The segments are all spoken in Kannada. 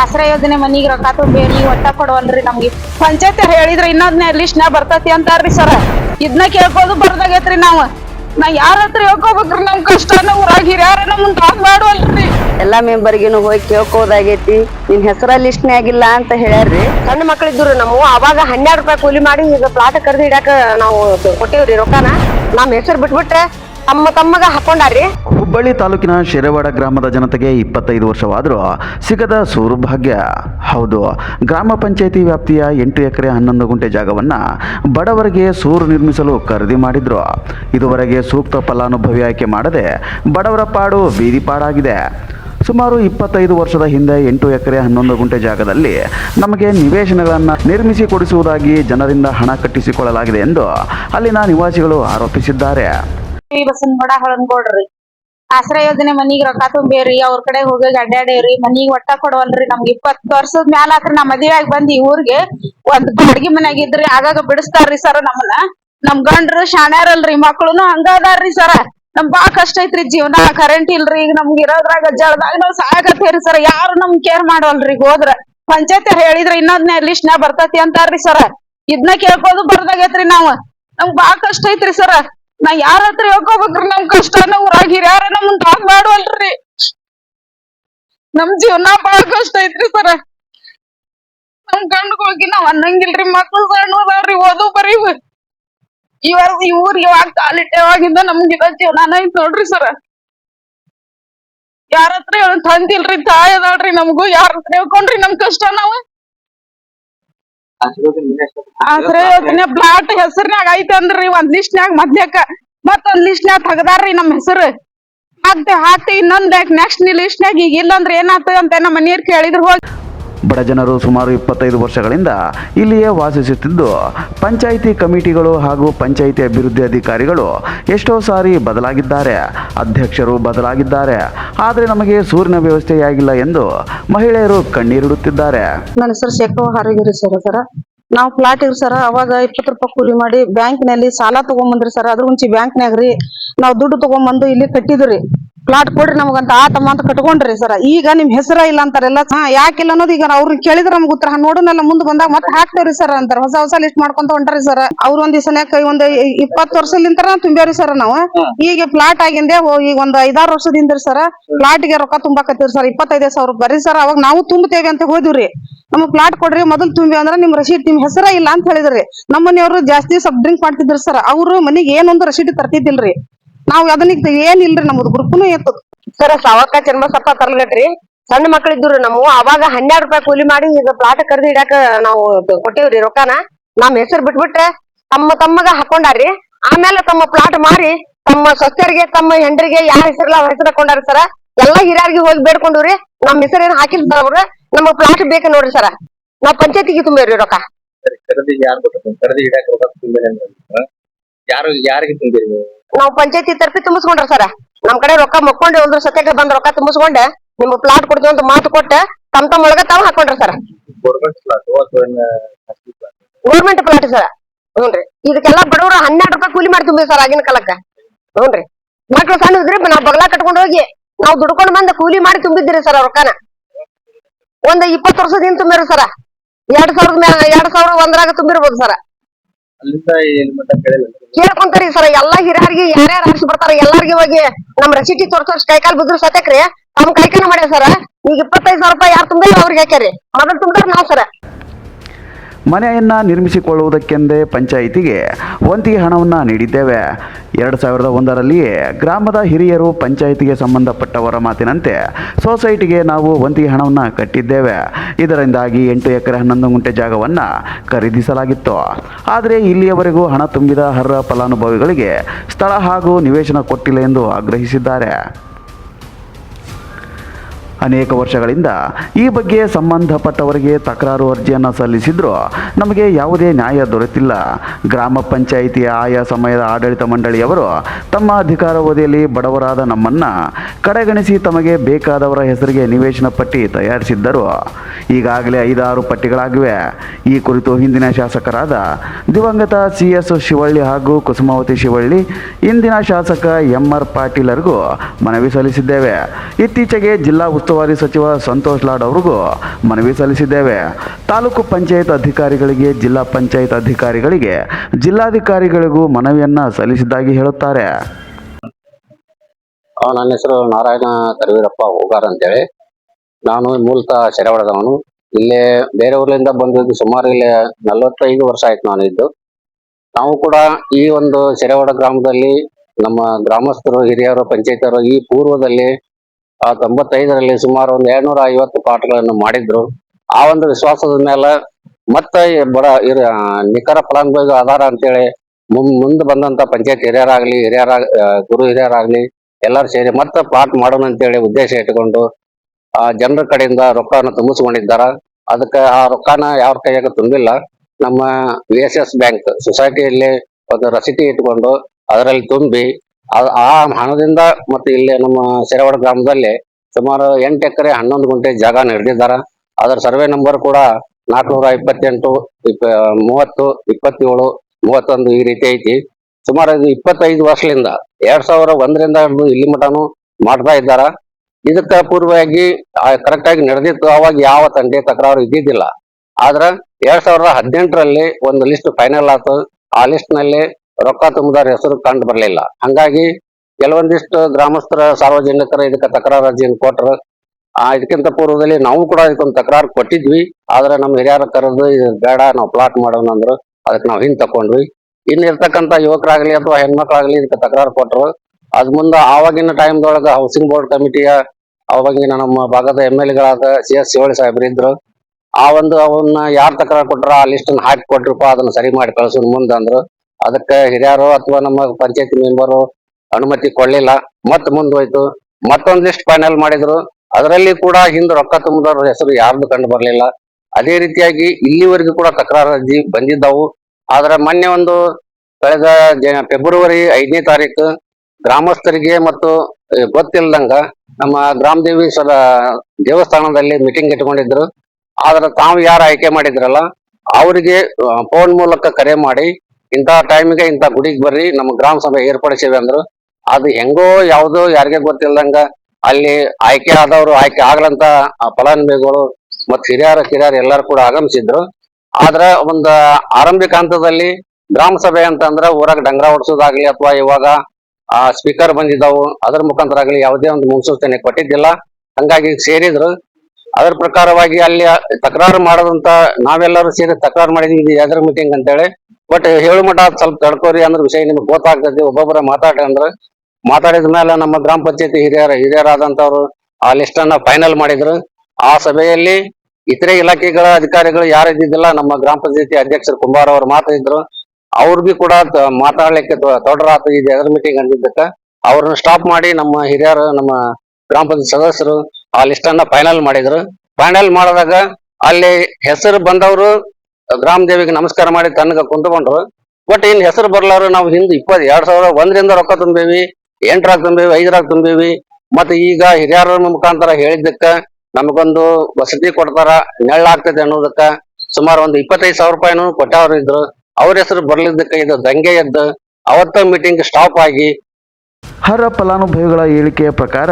ಆಶ್ರಯ ಯೋಜನೆ ಮನಿಗ್ ರೊಕ್ಕ ತುಂಬೇರಿ, ಒಟ್ಟ ಕೊಡವಲ್ರಿ ನಮ್ಗೆ. ಪಂಚಾಯತ್ ಹೇಳಿದ್ರೆ ಇನ್ನೊಂದ್ನೇ ಲಿಸ್ಟ್ ನಾ ಬರ್ತತಿ ಅಂತಾರ್ರಿ ಸರ ಇದನ್ನ ಕೇಳ್ಕೋದು ಬರ್ದಾಗೈತ್ರಿ ನಾವ್. ನಾ ಯಾರ ಹತ್ರ ಹೇಳ್ಕೋಬೇಕ್ರಿ ನಮ್ ಕಷ್ಟ ಊರಾಗ ಹಿರಿಯಾರ ನಮ್ಮನ್ ಟಾಕ್ ಮಾಡುವಲ್ರಿ. ಎಲ್ಲಾ ಮೆಂಬರ್ಗಿನು ಹೋಗಿ ಕೇಳ್ಕೋದಾಗೈತಿ ನಿನ್ ಹೆಸರ ಲಿಸ್ಟ್ನೇ ಆಗಿಲ್ಲ ಅಂತ ಹೇಳ್ಯಾರ್ರಿ. ಸಣ್ಣ ಮಕ್ಳಿದ್ರು ನಾವು ಅವಾಗ ಹನ್ನೆರಡು ರೂಪಾಯಿ ಕೂಲಿ ಮಾಡಿ ಈಗ ಪ್ಲಾಟ್ ಕರ್ದು ಇಡಾಕ ನಾವು ಕೊಟ್ಟೇವ್ರಿ ರೊಕ್ಕನ. ನಮ್ ಹೆಸರು ಬಿಟ್ಬಿಟ್ರೆ ತಮ್ಮ ತಮ್ಮಗ ಹಾಕೊಂಡಾರ್ರಿ. ಹುಬ್ಬಳ್ಳಿ ತಾಲೂಕಿನ ಶೆರೆವಾಡ ಗ್ರಾಮದ ಜನತೆಗೆ ಇಪ್ಪತ್ತೈದು ವರ್ಷವಾದರೂ ಸಿಗದ ಸೌರ್ಭಾಗ್ಯ. ಹೌದು, ಗ್ರಾಮ ಪಂಚಾಯಿತಿ ವ್ಯಾಪ್ತಿಯ ಎಂಟು ಎಕರೆ ಹನ್ನೊಂದು ಗುಂಟೆ ಜಾಗವನ್ನು ಬಡವರಿಗೆ ಸೂರು ನಿರ್ಮಿಸಲು ಖರೀದಿ ಮಾಡಿದ್ರು. ಇದುವರೆಗೆ ಸೂಕ್ತ ಫಲಾನುಭವಿ ಆಯ್ಕೆ ಮಾಡದೆ ಬಡವರ ಪಾಡು ಬೀದಿ ಪಾಡಾಗಿದೆ. ಸುಮಾರು ಇಪ್ಪತ್ತೈದು ವರ್ಷದ ಹಿಂದೆ ಎಂಟು ಎಕರೆ ಹನ್ನೊಂದು ಗುಂಟೆ ಜಾಗದಲ್ಲಿ ನಮಗೆ ನಿವೇಶನಗಳನ್ನು ನಿರ್ಮಿಸಿ ಕೊಡಿಸುವುದಾಗಿ ಜನರಿಂದ ಹಣ ಕಟ್ಟಿಸಿಕೊಳ್ಳಲಾಗಿದೆ ಎಂದು ಅಲ್ಲಿನ ನಿವಾಸಿಗಳು ಆರೋಪಿಸಿದ್ದಾರೆ. ಆಶ್ರಯ ಯೋಜನೆ ಮನಿಗ್ ರೊಕ್ಕ ತುಂಬೇರಿ, ಅವ್ರ ಕಡೆ ಹೋಗಿ ಅಡ್ಡಾಡೇವ್ರಿ ಮನಿಗ್ ಒಟ್ಟ ಕೊಡವಲ್ರಿ ನಮ್ಗೆ ಇಪ್ಪತ್ ವರ್ಷದ ಮ್ಯಾಲ ಆತ್ರಿ ನಮ್ಮ ಮದ್ವ್ಯಾಗ ಬಂದ್ ಈ ಊರ್ಗೆ. ಒಂದ್ ಬಾಡ್ಗಿ ಮನ್ಯಾಗ ಇದ್ರಿ ಆಗಾಗ ಬಿಡಿಸ್ತಾರ್ರಿ ಸರ್ ನಮ್ಮನ್ನ. ನಮ್ ಗಂಡ್ರು ಶಾಣ್ಯಾರಲ್ರಿ, ಮಕ್ಳುನು ಹಂಗ ಅದಾರ್ರಿ ಸರ. ನಮ್ ಬಾ ಕಷ್ಟ ಐತ್ರಿ ಜೀವನ ಕರೆಂಟ್ ಇಲ್ರಿ, ಈಗ ನಮ್ಗೆ ಇರೋದ್ರಾಗ ಜಳದಾಗ ನಾವ್ ಸಾಯಕತ್ತೇರಿ ಸರ. ಯಾರು ನಮ್ ಕೇರ್ ಮಾಡವಲ್ರಿ ಹೋದ್ರ. ಪಂಚಾಯತ್ ಹೇಳಿದ್ರ ಇನ್ನೊಂದ್ನೇ ಲಿಸ್ಟ್ನ ಬರ್ತತಿ ಅಂತಾರ್ರಿ ಸರ. ಇದನ್ನ ಕೇಳ್ಕೋದು ಬರ್ದಾಗೈತ್ರಿ ನಾವ್. ನಮ್ಗ್ ಬಾ ಕಷ್ಟ ಐತ್ರಿ ಸರ. ನಾ ಯಾರ ಹತ್ರ ಹೇಳ್ಕೋಬೇಕ್ರಿ? ನಮ್ ಕಷ್ಟನ ಊರಾಗ ಹಿರಿಯಾರ ನಮ್ಮನ್ ಟಾಕ್ ಮಾಡುವಲ್ರಿ. ನಮ್ ಜೀವನ ಬಾಳ ಕಷ್ಟ ಐತ್ರಿ ಸರ. ನಮ್ ಗಂಡ್ಗೋಗಿ ನಾವ್ ಅನ್ನಂಗಿಲ್ರಿ, ಮಕ್ಳು ಸಣ್ಣ ಅದಾವ್ರಿ, ಓದು ಬರೀವ್ ಇವಾಗ ಈ ಊರಿಗೆ ಯಾವಾಗ ಕಾಲಿಟ್ಟೆವಾಗಿಂದ ನಮ್ಗಿದ ಇದ ಜೀವನಾನ ಐತ್ ನೋಡ್ರಿ ಸರ. ಯಾರ ಹತ್ರ ಹೇಳ, ತಂದಿಲ್ರಿ, ತಾಯಿ ಅದಾಳ್ರಿ ನಮಗೂ. ಯಾರ ಹತ್ರ ಹೇಳ್ಕೊಂಡ್ರಿ ನಮ್ ಕಷ್ಟ ನಾವ್? ಯೋಜನೆ ಪ್ಲಾಟ್ ಹೆಸರ್ನ್ಯಾಗ ಐತಿ ಅಂದ್ರಿ ಒಂದ್ ಲಿಸ್ಟ್ನ್ಯಾಗ ಮದ್ಯಕ್ಕ ಮತ್ತೊಂದ್ ಲಿಸ್ಟ್ನ್ಯಾಗ ತೆಗದಾರ್ರಿ ನಮ್ ಹೆಸರು. ಹಾಕ್ತೆ ಹಾಕ್ತಿ ಇನ್ನೊಂದ್ ನೆಕ್ಸ್ಟ್ ಲಿಸ್ಟ್ನ್ಯಾಗ ಈಗ ಇಲ್ಲಂದ್ರ ಏನಾಗ್ತದ ಅಂತ ನಮ್ಮ ಮನೆಯವ್ರ ಕೇಳಿದ್ರು ಹೋಗಿ. ಬಡ ಜನರು ಸುಮಾರು ಇಪ್ಪತ್ತೈದು ವರ್ಷಗಳಿಂದ ಇಲ್ಲಿಯೇ ವಾಸಿಸುತ್ತಿದ್ದು, ಪಂಚಾಯಿತಿ ಕಮಿಟಿಗಳು ಹಾಗೂ ಪಂಚಾಯಿತಿ ಅಭಿವೃದ್ಧಿ ಅಧಿಕಾರಿಗಳು ಎಷ್ಟೋ ಸಾರಿ ಬದಲಾಗಿದ್ದಾರೆ, ಅಧ್ಯಕ್ಷರು ಬದಲಾಗಿದ್ದಾರೆ, ಆದರೆ ನಮಗೆ ಸೂರ್ಯನ ವ್ಯವಸ್ಥೆಯಾಗಿಲ್ಲ ಎಂದು ಮಹಿಳೆಯರು ಕಣ್ಣೀರಿಡುತ್ತಿದ್ದಾರೆ. ನನ್ನ ಹೆಸರು ಶೇಖೋ ಹರಗಿರಿ ಸರ್ ಸರ. ನಾವು ಫ್ಲಾಟ್ ಇರ್ ಸರ್, ಅವಾಗ ಇಪ್ಪತ್ತು ರೂಪಾಯಿ ಕೂಲಿ ಮಾಡಿ ಬ್ಯಾಂಕ್ನಲ್ಲಿ ಸಾಲ ತಗೊಂಬಂದ್ರಿ ಸರ್. ಅದ್ರ ಮುಂಚೆ ಬ್ಯಾಂಕ್ ರೀ ನಾವು ದುಡ್ಡು ತಗೊಂಡ್ಬಂದು ಇಲ್ಲಿ ಕಟ್ಟಿದ್ರಿ. ಪ್ಲಾಟ್ ಕೊಡ್ರಿ ನಮಗಂತ ತಮ್ಮ ಅಂತ ಕಟ್ಕೊಂಡ್ರಿ ಸರ. ಈಗ ನಿಮ್ ಹೆಸರ ಇಲ್ಲ ಅಂತಾರೆಲ್ಲ ಹಾ ಯಾಕಿಲ್ಲ ಅನ್ನೋದು ಈಗ ಅವ್ರ ಕೇಳಿದ್ರ ನಮ್ಗೆ ಉತ್ತರ. ನೋಡೋನೆಲ್ಲ ಮುಂದ್ ಬಂದಾಗ ಮತ್ತೆ ಹಾಕ್ತೇವ್ರಿ ಸರ್ ಅಂತಾರ. ಹೊಸ ಹೊಸ ಲಿಸ್ಟ್ ಮಾಡ್ಕೊಂತ ಹೊಂಟಾರಿ ಸರ್. ಅವ್ರ ಒಂದ್ ದಿವಸನ್ಯಾಕ ಒಂದ್ ಇಪ್ಪತ್ತು ವರ್ಷಲಿಂತರ ತುಂಬ್ಯಾರಿ ಸರ್ ನಾವು. ಈಗ ಪ್ಲಾಟ್ ಆಗಿಂದೆ ಈಗ ಒಂದ್ ಐದಾರು ವರ್ಷದಿಂದ ಸರ್ ಪ್ಲಾಟ್ಗೆ ರೊಕ್ಕ ತುಂಬಾಕತ್ತೀರಿ ಸರ್. ಇಪ್ಪತ್ತೈದೇ ಸಾವಿರ ಬರ್ರಿ ಸರ್, ಅವಾಗ ನಾವು ತುಂಬತೇವೆ ಅಂತ ಹೋದಿವ್ರಿ. ನಮಗ್ ಪ್ಲಾಟ್ ಕೊಡ್ರಿ, ಮೊದಲ್ ತುಂಬಿ ಅಂದ್ರ ನಿಮ್ ರಶೀದ್, ನಿಮ್ ಹೆಸರ ಇಲ್ಲ ಅಂತ ಹೇಳಿದ್ರಿ. ನಮ್ಮನೆಯವರು ಜಾಸ್ತಿ ಸಬ್ ಡ್ರಿಂಕ್ ಮಾಡ್ತಿದ್ರು ಸರ್. ಅವ್ರು ಮನಿಗೆ ಏನೊಂದು ರಶೀದ್ ತರ್ತಿದ್ದಿಲ್ರಿ. ನಾವ್ ಅದನ್ನ ಏನ್ ಇಲ್ರಿ ನಮ್ದು ಗ್ರೂಪ್ನು ಎತ್ತು ಸರ ಸಾವಕ್ಕ ಚರ್ಮಸಪ್ಪ ತರ್ಲಟ್ರಿ. ಸಣ್ಣ ಮಕ್ಳಿದ್ರು ನಾವು ಅವಾಗ ಹನ್ನೆರಡು ರೂಪಾಯಿ ಕೂಲಿ ಮಾಡಿ ಈಗ ಪ್ಲಾಟ್ ಕರ್ದು ಇಡಾಕ ನಾವು ಕೊಟ್ಟಿವ್ರಿ ರೊಕ್ಕನ. ನಮ್ ಹೆಸರು ಬಿಟ್ಬಿಟ್ರೆ ತಮ್ಮ ತಮ್ಮಗ ಹಾಕೊಂಡಾರ್ರಿ. ಆಮೇಲೆ ತಮ್ಮ ಪ್ಲಾಟ್ ಮಾರಿ ತಮ್ಮ ಸೊಸೆಯರಿಗೆ ತಮ್ಮ ಹೆಂಡ್ರಿಗೆ ಯಾರ ಹೆಸರಲ್ಲ ಅವ್ರ ಹೆಸರು ಹಾಕೊಂಡಾರ ಸರ? ಎಲ್ಲಾ ಹಿರಿಯರಿಗೆ ಹೋಗಿ ಬೇಡ್ಕೊಂಡ್ರಿ. ನಮ್ ಏನ್ ಹಾಕಿಲ್ಲ ಸರ್ ಅವ್ರು. ನಮಗ್ ಪ್ಲಾಟ್ ಬೇಕ ನೋಡ್ರಿ ಸರ. ನಾವ್ ಪಂಚಾಯತಿಗೆ ತುಂಬೇವ್ರಿ ರೊಕ್ಕ. ಕರೆದಿ ಯಾರು ಕೊಟ್ಟರು ಖರೀದಿ ಇಡಾಕ ರೊಕ್ಕ ತುಂಬಿರಿ ಯಾರು ಯಾರಿಗೆ ತುಂಬಿರಿ ನೀವು ಪಂಚಾಯತಿ ತರ್ಪಿ ತುಂಬಿಸ್ಕೊಂಡ್ರ ಸರ. ನಮ್ ಕಡೆ ರೊಕ್ಕ ಮಕ್ಕೊಂಡು ಒಂದ್ರ ಸತ್ಯಾಗ ಬಂದ್ ರೊಕ್ಕ ತುಂಬಿಸ್ಕೊಂಡ ನಿಮ್ ಪ್ಲಾಟ್ ಕೊಡ್ತೀವಿ ಅಂತ ಮಾತು ಕೊಟ್ಟ ತಮ್ ತಮ್ಮ ಒಳಗ ತಾವ್ ಹಾಕೊಂಡ್ರ ಸರ. Government plot sir. ಹ್ಞೂನ್ರಿ ಇದಕ್ಕೆಲ್ಲ ಬಡವರು ಹನ್ನೆರಡು ರೂಪಾಯಿ ಕೂಲಿ ಮಾಡಿ ತುಂಬಿ ಸರ್ ಆಗಿನ ಕಾಲಕ್ಕ. ಹ್ಞೂನ್ರಿ ಮಕ್ಳು ಸಣ್ಣ ಇದ್ರಿ ನಾವ್ ಬಗಲ ಕಟ್ಕೊಂಡು ಹೋಗಿ ನಾವ್ ದುಡ್ಕೊಂಡ್ ಬಂದ ಕೂಲಿ ಮಾಡಿ ತುಂಬಿದ್ರಿ ಸರ್ ರೊಕ್ಕನ. ಒಂದ್ ಇಪ್ಪತ್ತು ವರ್ಷದಿಂದ ತುಂಬಿರ ಸರ. ಎರಡ್ ಸಾವಿರದ ಎರಡ್ ಸಾವಿರ ಒಂದ್ರಾಗ ತುಂಬಿರ್ಬೋದು ಸರ. ಕೇಳ್ಕೊಂತಾರಿ ಸರ್, ಎಲ್ಲಾ ಹಿರಿಯರಿಗೆ, ಯಾರ್ಯಾರ ಆರಿಸಿ ಬರ್ತಾರ, ಎಲ್ಲಾರ್ಗಿ ಹೋಗಿ ನಮ್ ರಸೀಟಿ ತೋರ್ಸೋಸ್ ಕೈಕಾಲ್ ಬಿದ್ರು ಸತ್ಯಕ್ರಿ ತಮ್ ಕೈಕನ ಮಾಡ್ಯಾರ ಸರ್, ಈಗ ಇಪ್ಪತ್ತೈದು ಸಾವಿರ ರೂಪಾಯಿ ಯಾರು ತುಂಬಿಲ್ಲ ಅವ್ರಿಗೆ ಹಾಕ್ಯಾರಿ. ಮೊದಲ್ ತುಂಬಿದ್ರ ನಾವ್ ಸರ. ಮನೆಯನ್ನು ನಿರ್ಮಿಸಿಕೊಳ್ಳುವುದಕ್ಕೆಂದೇ ಪಂಚಾಯಿತಿಗೆ ವಂತಿಗೆ ಹಣವನ್ನು ನೀಡಿದ್ದೇವೆ. ಎರಡು ಸಾವಿರದ ಒಂದರಲ್ಲಿಯೇ ಗ್ರಾಮದ ಹಿರಿಯರು ಪಂಚಾಯಿತಿಗೆ ಸಂಬಂಧಪಟ್ಟವರ ಮಾತಿನಂತೆ ಸೊಸೈಟಿಗೆ ನಾವು ವಂತಿಗೆ ಹಣವನ್ನು ಕಟ್ಟಿದ್ದೇವೆ. ಇದರಿಂದಾಗಿ ಎಂಟು ಎಕರೆ ಹನ್ನೊಂದು ಗುಂಟೆ ಜಾಗವನ್ನು ಖರೀದಿಸಲಾಗಿತ್ತು. ಆದರೆ ಇಲ್ಲಿಯವರೆಗೂ ಹಣ ತುಂಬಿದ ಅರ್ಹ ಫಲಾನುಭವಿಗಳಿಗೆ ಸ್ಥಳ ಹಾಗೂ ನಿವೇಶನ ಕೊಟ್ಟಿಲ್ಲ ಎಂದು ಆಗ್ರಹಿಸಿದ್ದಾರೆ. ಅನೇಕ ವರ್ಷಗಳಿಂದ ಈ ಬಗ್ಗೆ ಸಂಬಂಧಪಟ್ಟವರಿಗೆ ತಕರಾರು ಅರ್ಜಿಯನ್ನು ಸಲ್ಲಿಸಿದ್ರು ನಮಗೆ ಯಾವುದೇ ನ್ಯಾಯ ದೊರೆತಿಲ್ಲ. ಗ್ರಾಮ ಪಂಚಾಯಿತಿಯ ಆಯಾ ಸಮಯದ ಆಡಳಿತ ಮಂಡಳಿಯವರು ತಮ್ಮ ಅಧಿಕಾರಾವಧಿಯಲ್ಲಿ ಬಡವರಾದ ನಮ್ಮನ್ನು ಕಡೆಗಣಿಸಿ ತಮಗೆ ಬೇಕಾದವರ ಹೆಸರಿಗೆ ನಿವೇಶನ ಪಟ್ಟಿ ತಯಾರಿಸಿದ್ದರು. ಈಗಾಗಲೇ ಐದಾರು ಪಟ್ಟಿಗಳಾಗಿವೆ. ಈ ಕುರಿತು ಹಿಂದಿನ ಶಾಸಕರಾದ ದಿವಂಗತ ಸಿ ಎಸ್ ಶಿವಳ್ಳಿ ಹಾಗೂ ಕುಸುಮಾವತಿ ಶಿವಳ್ಳಿ, ಇಂದಿನ ಶಾಸಕ ಎಂ ಆರ್ ಪಾಟೀಲರಿಗೂ ಮನವಿ ಸಲ್ಲಿಸಿದ್ದೇವೆ. ಇತ್ತೀಚೆಗೆ ಜಿಲ್ಲಾ ಉಸ್ತುವಾರಿ ಸಚಿವ ಸಂತೋಷ್ ಲಾಡ್ ಅವರಿಗೂ ಮನವಿ ಸಲ್ಲಿಸಿದ್ದೇವೆ. ತಾಲೂಕು ಪಂಚಾಯತ್ ಅಧಿಕಾರಿಗಳಿಗೆ, ಜಿಲ್ಲಾ ಪಂಚಾಯತ್ ಅಧಿಕಾರಿಗಳಿಗೆ, ಜಿಲ್ಲಾಧಿಕಾರಿಗಳಿಗೂ ಮನವಿಯನ್ನ ಸಲ್ಲಿಸಿದ್ದಾಗಿ ಹೇಳುತ್ತಾರೆ. ನನ್ನ ಹೆಸರು ನಾರಾಯಣ ಕರವೀರಪ್ಪ ಹೋಗಾರ್ ಅಂತೇಳಿ. ನಾನು ಮೂಲತಃ ಶೆರವಡದವನು. ಇಲ್ಲೇ ಬೇರೆ ಊರ್ಲಿಂದ ಬಂದಿದ್ದು ಸುಮಾರು ಇಲ್ಲಿ ನಲವತ್ತೈದು ವರ್ಷ ಆಯ್ತು ನಾನು ಇದ್ದು. ನಾವು ಕೂಡ ಈ ಒಂದು ಶೆರವಡ ಗ್ರಾಮದಲ್ಲಿ ನಮ್ಮ ಗ್ರಾಮಸ್ಥರು, ಹಿರಿಯರು ಪಂಚಾಯತರು ಈ ಪೂರ್ವದಲ್ಲಿ ಆ ತೊಂಬತ್ತೈದರಲ್ಲಿ ಸುಮಾರು ಒಂದು ಎರಡ್ನೂರ ಐವತ್ತು ಪಾಠಗಳನ್ನು ಮಾಡಿದ್ರು. ಆ ಒಂದು ವಿಶ್ವಾಸದ ಮೇಲೆ ಮತ್ತೆ ಬಡ ಇರ ನಿಖರ ಫಲಾನುಭವಿ ಆಧಾರ ಅಂತೇಳಿ ಹೇಳಿ ಮುಂದೆ ಬಂದಂತ ಪಂಚಾಯತ್ ಹಿರಿಯರಾಗ್ಲಿ, ಹಿರಿಯರ ಗುರು ಹಿರಿಯರಾಗ್ಲಿ ಎಲ್ಲರೂ ಸೇರಿ ಮತ್ತೆ ಪಾಠ ಮಾಡೋಣ ಅಂತೇಳಿ ಉದ್ದೇಶ ಇಟ್ಕೊಂಡು ಆ, ಜನರ ಕಡೆಯಿಂದ ರೊಕ್ಕವನ್ನು ತುಂಬಿಸ್ಕೊಂಡಿದ್ದಾರ. ಅದಕ್ಕೆ ಆ ರೊಕ್ಕನ ಯಾರ ಕೈಯಾಗ ತುಂಬಿಲ್ಲ. ನಮ್ಮ ವಿ ಎಸ್ ಎಸ್ ಬ್ಯಾಂಕ್, ಸೊಸೈಟಿಯಲ್ಲಿ ಒಂದು ರಸೀತಿ ಇಟ್ಕೊಂಡು ಅದರಲ್ಲಿ ತುಂಬಿ ಆ- ಹಣದಿಂದ ಮತ್ತೆ ಇಲ್ಲಿ ನಮ್ಮ ಶೆರವಾಡ ಗ್ರಾಮದಲ್ಲಿ ಸುಮಾರು ಎಂಟು ಎಕರೆ, ಹನ್ನೊಂದು ಗುಂಟೆ ಜಾಗ ನಡೆದಿದ್ದಾರ. ಅದರ ಸರ್ವೆ ನಂಬರ್ ಕೂಡ ನಾಲ್ಕುನೂರ ಇಪ್ಪತ್ತೆಂಟು, ಇಪ್ಪ, ಮೂವತ್ತು, ಇಪ್ಪತ್ತೇಳು, ಮೂವತ್ತೊಂದು ಈ ರೀತಿ ಐತಿ. ಸುಮಾರು ಇದು ಇಪ್ಪತ್ತೈದು ವರ್ಷದಿಂದ, ಎರಡ್ ಸಾವಿರ ಒಂದರಿಂದ ಇಲ್ಲಿ ಮಟನು ಮಾಡ್ತಾ ಇದ್ದಾರ. ಇದಕ್ಕ ಪೂರ್ವವಾಗಿ ಕರೆಕ್ಟ್ ಆಗಿ ನಡೆದಿತ್ತು. ಅವಾಗ ಯಾವ ತಂದೆ ತಕರಾರು ಇದ್ದಿದ್ದಿಲ್ಲ. ಆದ್ರ ಎರಡ್ ಸಾವಿರದ ಹದಿನೆಂಟರಲ್ಲಿ ಒಂದು ಲಿಸ್ಟ್ ಫೈನಲ್ ಆತು. ಆ ಲಿಸ್ಟ್ನಲ್ಲಿ ರೊಕ್ಕ ತುಂಬದಾರ ಹೆಸರು ಕಂಡು ಬರಲಿಲ್ಲ. ಹಂಗಾಗಿ ಕೆಲವೊಂದಿಷ್ಟು ಗ್ರಾಮಸ್ಥರ ಸಾರ್ವಜನಿಕರ ಇದಕ್ಕೆ ತಕರಾರು ಅರ್ಜಿಯನ್ನು ಕೊಟ್ಟರು ಆ, ಇದಕ್ಕಿಂತ ಪೂರ್ವದಲ್ಲಿ ನಾವು ಕೂಡ ಇದಕ್ಕೊಂದು ತಕರಾರು ಕೊಟ್ಟಿದ್ವಿ. ಆದ್ರೆ ನಮ್ಮ ಹಿರಿಯರ ಕರೆದು ಇದು ಬೇಡ, ನಾವು ಪ್ಲಾಟ್ ಮಾಡೋಣ ಅಂದ್ರು. ಅದಕ್ಕೆ ನಾವು ಹಿಂದೆ ತಕೊಂಡ್ವಿ. ಇನ್ನು ಇರ್ತಕ್ಕಂತ ಯುವಕರಾಗ್ಲಿ ಅಥವಾ ಹೆಣ್ಮಕ್ಳಾಗ್ಲಿ ಇದಕ್ಕೆ ತಕರಾರು ಕೊಟ್ಟರು ಅದ್ ಮುಂದ ಆವಾಗಿನ ಟೈಮ್ದೊಳಗ ಹೌಸಿಂಗ್ ಬೋರ್ಡ್ ಕಮಿಟಿಯ ಅವಾಗಿನ ನಮ್ಮ ಭಾಗದ ಎಂ ಎಲ್ ಎಗಳಾದ ಸಿ ಎಸ್ ಶಿವಳಿ ಸಾಹೇಬ್ರು ಇದ್ರು. ಆ ಒಂದು ಅವನ್ನ ಯಾರ್ ತಕರಾರು ಕೊಟ್ರ, ಆ ಲಿಸ್ಟ್ ಹಾಕಿ ಕೊಟ್ರಪ್ಪ, ಅದನ್ನ ಸರಿ ಮಾಡಿ ಕಳ್ಸೋಣ ಮುಂದೆ ಅಂದ್ರು. ಅದಕ್ಕೆ ಹಿರಿಯರು ಅಥವಾ ನಮ್ಮ ಪಂಚಾಯತಿ ಮೆಂಬರು ಅನುಮತಿ ಕೊಡ್ಲಿಲ್ಲ ಮತ್ ಮುಂದೋಯ್ತು ಮತ್ತೊಂದ್ ಲಿಸ್ಟ್ ಫೈನಲ್ ಮಾಡಿದ್ರು. ಅದರಲ್ಲಿ ಕೂಡ ಹಿಂದ್ ರೊಕ್ಕ ತುಂಬಿದವ್ರ ಹೆಸರು ಯಾರ್ದು ಕಂಡು ಬರ್ಲಿಲ್ಲ. ಅದೇ ರೀತಿಯಾಗಿ ಇಲ್ಲಿವರೆಗೂ ಕೂಡ ತಕರಾರು ಅರ್ಜಿ ಬಂದಿದ್ದವು. ಆದ್ರೆ ಮೊನ್ನೆ ಒಂದು ಕಳೆದ ಫೆಬ್ರವರಿ ಐದನೇ ತಾರೀಕು ಗ್ರಾಮಸ್ಥರಿಗೆ ಮತ್ತು ಗೊತ್ತಿಲ್ಲದಂಗ ನಮ್ಮ ಗ್ರಾಮ ದೇವಿ ಸರ ದೇವಸ್ಥಾನದಲ್ಲಿ ಮೀಟಿಂಗ್ ಇಟ್ಕೊಂಡಿದ್ರು. ಆದ್ರೆ ತಾವು ಯಾರು ಆಯ್ಕೆ ಮಾಡಿದ್ರಲ್ಲ, ಅವರಿಗೆ ಫೋನ್ ಮೂಲಕ ಕರೆ ಮಾಡಿ ಇಂಥ ಟೈಮಿಗೆ ಇಂಥ ಗುಡಿಗೆ ಬರ್ರಿ, ನಮ್ಮ ಗ್ರಾಮ ಸಭೆ ಏರ್ಪಡಿಸಿವೆ ಅಂದ್ರು. ಅದು ಹೆಂಗೋ ಯಾವುದೋ ಯಾರಿಗೆ ಗೊತ್ತಿಲ್ಲದಂಗ ಅಲ್ಲಿ ಆಯ್ಕೆ ಆದವರು ಆಯ್ಕೆ ಆಗ್ಲಂತ ಫಲಾನುಭವಿಗಳು ಮತ್ ಹಿರಿಯರ, ಕಿರಿಯರು ಎಲ್ಲರೂ ಕೂಡ ಆಗಮಿಸಿದ್ರು. ಆದ್ರ ಒಂದು ಆರಂಭಿಕ ಹಂತದಲ್ಲಿ ಗ್ರಾಮ ಸಭೆ ಅಂತಂದ್ರ ಊರಾಗ ಡಂಗ್ರ ಹೊಡ್ಸೋದಾಗ್ಲಿ ಅಥವಾ ಇವಾಗ, ಆ ಸ್ಪೀಕರ್ ಬಂದಿದ್ದಾವು. ಅದ್ರ ಮುಖಾಂತರ ಆಗ್ಲಿ ಯಾವುದೇ ಒಂದು ಮುನ್ಸೂಚನೆ ಕೊಟ್ಟಿದ್ದಿಲ್ಲ. ಹಂಗಾಗಿ ಸೇರಿದ್ರು. ಅದ್ರ ಪ್ರಕಾರವಾಗಿ ಅಲ್ಲಿ ತಕರಾರು ಮಾಡದಂತ ನಾವೆಲ್ಲರೂ ಸೇರಿ ತಕರಾರು ಮಾಡಿದ್ವಿ. ಎದ್ರ ಮೀಟಿಂಗ್ ಅಂತೇಳಿ. ಬಟ್ ಹೇಳು ಮಠ ಸ್ವಲ್ಪ ತಡ್ಕೋರಿ ಅಂದ್ರೆ ವಿಷಯ ನಿಮ್ಗೆ ಗೊತ್ತಾಗ್ತದೆ. ಒಬ್ಬೊಬ್ಬರ ಮಾತಾಡ್ರಿ ಅಂದ್ರೆ ಮಾತಾಡಿದ ಮೇಲೆ ನಮ್ಮ ಗ್ರಾಮ ಪಂಚಾಯತಿ ಹಿರಿಯರ, ಹಿರಿಯರಾದಂತವ್ರು ಆ ಲಿಸ್ಟ್ ಅನ್ನ ಫೈನಲ್ ಮಾಡಿದ್ರು. ಆ ಸಭೆಯಲ್ಲಿ ಇತರೆ ಇಲಾಖೆಗಳ ಅಧಿಕಾರಿಗಳು ಯಾರು ಇದ್ದಿದ್ದಿಲ್ಲ, ನಮ್ಮ ಗ್ರಾಮ ಪಂಚಾಯತಿ ಅಧ್ಯಕ್ಷರು ಕುಂಬಾರ ಅವರು ಮಾತ್ರ ಇದ್ರು. ಅವ್ರಿಗೆ ಕೂಡ ಮಾತಾಡ್ಲಿಕ್ಕೆ ತೊಡರಾತು. ಇದು ಎದ್ರ ಮೀಟಿಂಗ್ ಅಂದಿದ್ದಕ್ಕ. ಅವ್ರನ್ನ ಸ್ಟಾಪ್ ಮಾಡಿ ನಮ್ಮ ಹಿರಿಯರು, ನಮ್ಮ ಗ್ರಾಮ ಪಂಚಾಯತ್ ಸದಸ್ಯರು ಆ ಲಿಸ್ಟ್ ಅನ್ನ ಫೈನಲ್ ಮಾಡಿದ್ರು. ಫೈನಲ್ ಮಾಡಿದಾಗ ಅಲ್ಲಿ ಹೆಸರು ಬಂದವರು ಗ್ರಾಮ ದೇವಿಗೆ ನಮಸ್ಕಾರ ಮಾಡಿ ತನ್ನಗ ಕುಂತ್ಕೊಂಡ್ರು. ಬಟ್ ಇನ್ ಹೆಸರು ಬರ್ಲಾರು ನಾವು ಹಿಂದ್ ಇಪ್ಪತ್ ಎರಡ್ ಸಾವಿರ ಒಂದರಿಂದ ರೊಕ್ಕ ತುಂಬೇವಿ ಎಂಟರಾಗ ತುಂಬೇವಿ ಐದರಾಗ ತುಂಬೇವಿ ಮತ್ತೆ ಈಗ ಹಿರಿಯರ ಮುಖಾಂತರ ಹೇಳಿದ್ದಕ್ಕ ನಮಗೊಂದು ವಸತಿ ಕೊಡ್ತಾರ ನೆಳ್ಳಾಗ್ತದೆ ಅನ್ನೋದಕ್ಕ ಸುಮಾರು ಒಂದು ಇಪ್ಪತ್ತೈದು ಸಾವಿರ ರೂಪಾಯಿನೂ ಕೊಟ್ಟವ್ರು ಇದ್ರು. ಅವ್ರ ಹೆಸರು ಬರ್ಲಿದ್ದಕ್ಕೆ ಇದು ದಂಗೆ ಎದ್ದು ಅವತ್ತ ಮೀಟಿಂಗ್ ಸ್ಟಾಪ್ ಆಗಿ ಹರ ಫಲಾನುಭವಿಗಳ ಹೇಳಿಕೆಯ ಪ್ರಕಾರ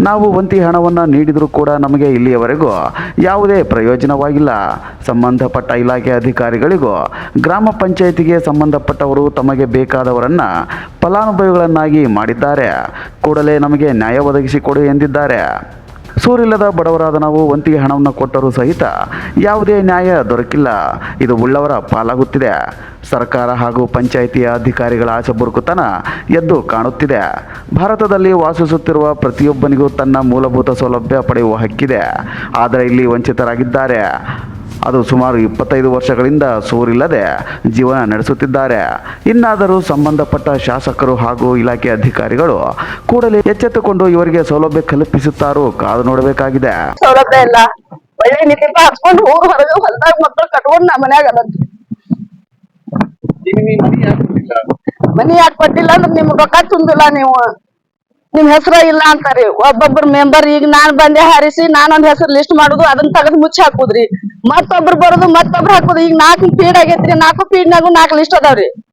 ನಾವು ವಂತಿ ಹಣವನ್ನು ನೀಡಿದರೂ ಕೂಡ ನಮಗೆ ಇಲ್ಲಿಯವರೆಗೂ ಯಾವುದೇ ಪ್ರಯೋಜನವಾಗಿಲ್ಲ. ಸಂಬಂಧಪಟ್ಟ ಇಲಾಖೆ ಅಧಿಕಾರಿಗಳಿಗೂ ಗ್ರಾಮ ಪಂಚಾಯಿತಿಗೆ ಸಂಬಂಧಪಟ್ಟವರು ತಮಗೆ ಬೇಕಾದವರನ್ನು ಫಲಾನುಭವಿಗಳನ್ನಾಗಿ ಮಾಡಿದ್ದಾರೆ. ಕೂಡಲೇ ನಮಗೆ ನ್ಯಾಯ ಒದಗಿಸಿಕೊಡು ಎಂದಿದ್ದಾರೆ. ಸೂರಿಲ್ಲದ ಬಡವರಾದ ನಾವು ವಂತಿಗೆ ಹಣವನ್ನು ಕೊಟ್ಟರೂ ಸಹಿತ ಯಾವುದೇ ನ್ಯಾಯ ದೊರಕಿಲ್ಲ. ಇದು ಉಳ್ಳವರ ಪಾಲಾಗುತ್ತಿದೆ. ಸರ್ಕಾರ ಹಾಗೂ ಪಂಚಾಯಿತಿಯ ಅಧಿಕಾರಿಗಳ ಆಚೆ ಬುರುಕುತನ ಎದ್ದು ಕಾಣುತ್ತಿದೆ. ಭಾರತದಲ್ಲಿ ವಾಸಿಸುತ್ತಿರುವ ಪ್ರತಿಯೊಬ್ಬನಿಗೂ ತನ್ನ ಮೂಲಭೂತ ಸೌಲಭ್ಯ ಪಡೆಯುವ ಹಕ್ಕಿದೆ. ಆದರೆ ಇಲ್ಲಿ ವಂಚಿತರಾಗಿದ್ದಾರೆ. ಅದು ಸುಮಾರು ಇಪ್ಪತ್ತೈದು ವರ್ಷಗಳಿಂದ ಸೂರಿಲ್ಲದೆ ಜೀವನ ನಡೆಸುತ್ತಿದ್ದಾರೆ. ಇನ್ನಾದರೂ ಸಂಬಂಧಪಟ್ಟ ಶಾಸಕರು ಹಾಗೂ ಇಲಾಖೆ ಅಧಿಕಾರಿಗಳು ಕೂಡಲೇ ಎಚ್ಚೆತ್ತುಕೊಂಡು ಇವರಿಗೆ ಸೌಲಭ್ಯ ಕಲ್ಪಿಸುತ್ತಾರೋ ಕಾದು ನೋಡಬೇಕಾಗಿದೆ. ಸೌಲಭ್ಯ ಇಲ್ಲ. ಒಳ್ಳೆ ನಿತಿಪ ಹಚ್ಕೊಂಡು ಊರು ಹೊರಗೆ ಹೊಲದಾಗ ಮಕ್ಕಳು ಕಟ್ಕೊಂಡ್ ನಮ್ಮ ಮನ್ಯಾಗ ಮನಿ ಯಾಕೆ ಕೊಟ್ಟಿಲ್ಲ ಅಂದ್ರೆ ನಿಮ್ಗೆ ರೊಕ್ಕ ತುಂಬಿಲ್ಲ ನೀವು. ನಿಮ್ ಹೆಸರ ಇಲ್ಲ ಅಂತಾರಿ. ಒಬ್ಬೊಬ್ರ ಮೆಂಬರ್ ಈಗ ನಾನ್ ಬಂದೆ ಹಾರಿಸಿ, ನಾನೊಂದ್ ಹೆಸರು ಲಿಸ್ಟ್ ಮಾಡುದು, ಅದನ್ನ ತೆಗೆದು ಮುಚ್ಚಿ ಹಾಕುದ್ರಿ. ಮತ್ತೊಬ್ರು ಬರುದು, ಮತ್ತೊಬ್ರು ಹಾಕುದು. ಈಗ ನಾಲ್ಕು ಫೀಡ್ ಆಗೈತ್ರಿ, ನಾಲ್ಕು ಫೀಡ್ನಾಗು ನಾಲ್ಕು ಲಿಸ್ಟ್ ಅದಾವ್ರಿ.